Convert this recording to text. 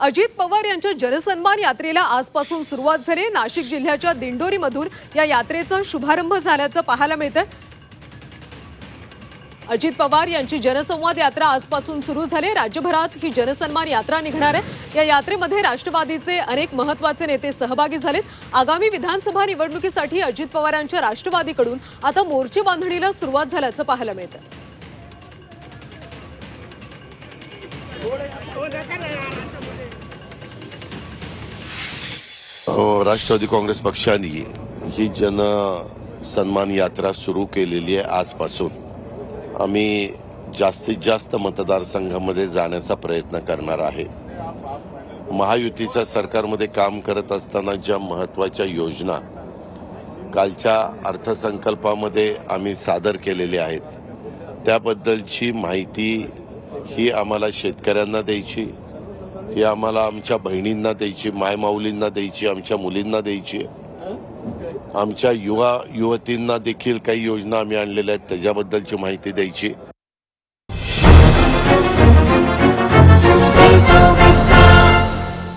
अजित पवार यांच्या जनसन्मान यात्रेला आजपासून सुरुवात झाली. नाशिक जिल्ह्याच्या दिंडोरीमधून या यात्रेचा शुभारंभ झाल्याचं पाहायला मिळतं अजित पवार यांची जनसंवाद यात्रा आजपासून सुरू झाली. राज्यभरात ही जनसन्मान यात्रा निघणार आहे. या यात्रेमध्ये राष्ट्रवादीचे अनेक महत्त्वाचे नेते सहभागी झालेत. आगामी विधानसभा निवडणुकीसाठी अजित पवारांच्या राष्ट्रवादीकडून आता मोर्चे बांधणीला सुरुवात झाल्याचं पाहायला मिळतं हो, राष्ट्रवादी काँग्रेस पक्षाने ही जन सन्मान यात्रा सुरू केलेली आहे आजपासून. आम्ही जास्तीत जास्त मतदारसंघामध्ये जाण्याचा प्रयत्न करणार आहे. महायुतीच्या सरकारमध्ये काम करत असताना ज्या महत्त्वाच्या योजना कालच्या अर्थसंकल्पामध्ये आम्ही सादर केलेल्या आहेत त्याबद्दलची माहिती ही आम्हाला शेतकऱ्यांना द्यायची ही आम्हाला आमच्या बहिणींना द्यायची मायमाऊलींना द्यायची आमच्या मुलींना द्यायची. आमच्या युवा युवतींना देखील काही योजना आम्ही आणलेल्या आहेत त्याच्याबद्दलची माहिती द्यायची.